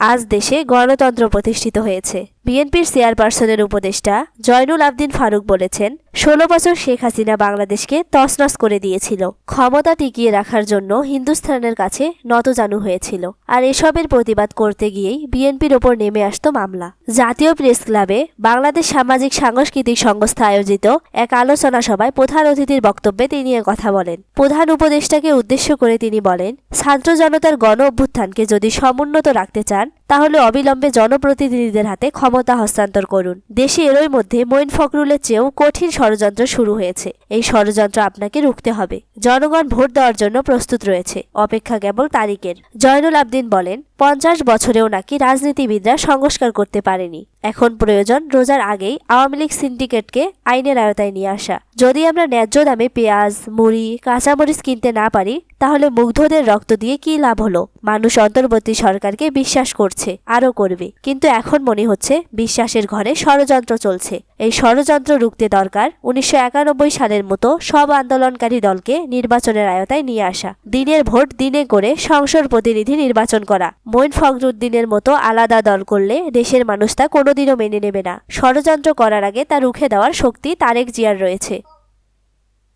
আজ দেশে গণতন্ত্র প্রতিষ্ঠিত হয়েছে। বিএনপির চেয়ারপারসনের উপদেষ্টা জয়নুল আবদিন ফারুক বলেছেন, ষোলো বছর শেখ হাসিনা বাংলাদেশকে তছনছ করে দিয়েছিল। ক্ষমতা টিকিয়ে রাখার জন্য হিন্দুস্তানের কাছে নতজানু হয়েছিল। আর এসবের প্রতিবাদ করতে গিয়েই বিএনপির ওপর নেমে আসতো মামলা। জাতীয় প্রেস ক্লাবে বাংলাদেশ সামাজিক সাংস্কৃতিক সংস্থা আয়োজিত এক আলোচনা সভায় প্রধান অতিথির বক্তব্যে তিনি কথা বলেন। প্রধান উপদেষ্টাকে উদ্দেশ্য করে তিনি বলেন, ছাত্র জনতার গণ অভ্যুত্থানকে যদি সমুন্নত রাখতে চান তাহলে অবিলম্বে জনপ্রতিনিধিদের হাতে ক্ষমতা হস্তান্তর করুন। দেশে এরই মধ্যে মঈন ফখরুলের চেয়েও কঠিন ষড়যন্ত্র শুরু হয়েছে। এই ষড়যন্ত্র আপনাকে রুখতে হবে। জনগণ ভোট দেওয়ার জন্য প্রস্তুত রয়েছে। অপেক্ষা কেবল তারিখের। জয়নুল আবদিন বলেন, পঞ্চাশ বছরেও নাকি রাজনীতিবিদরা সংস্কার করতে পারেনি। এখন প্রয়োজন রোজার আগেই আওয়ামী লীগ সিন্ডিকেটকে আইনের আয়তায় নিয়ে আসা। যদি আমরা ন্যায্য দামে পেঁয়াজ, মুড়ি, কাঁচামরিচ কিনতে না পারি, তাহলে মুগ্ধদের রক্ত দিয়ে কি লাভ হলো? মানুষ অন্তর্বর্তী সরকারকে বিশ্বাস করছে, আরও করবে। কিন্তু এখন মনে হচ্ছে বিশ্বাসের ঘরে ষড়যন্ত্র চলছে। এই ষড়যন্ত্র রুখতে দরকার উনিশশো একানব্বই সালের মতো সব আন্দোলনকারী দলকে নির্বাচনের আয়তায় নিয়ে আসা। দিনের ভোট দিনে করে সংসদ প্রতিনিধি নির্বাচন করা। মঈন ফখরুদ্দিনের মতো আলাদা দল করলে দেশের মানুষ তা কোনোদিনও মেনে নেবে না। ষড়যন্ত্র করার আগে তা রুখে দেওয়ার শক্তি তারেক জিয়ার রয়েছে।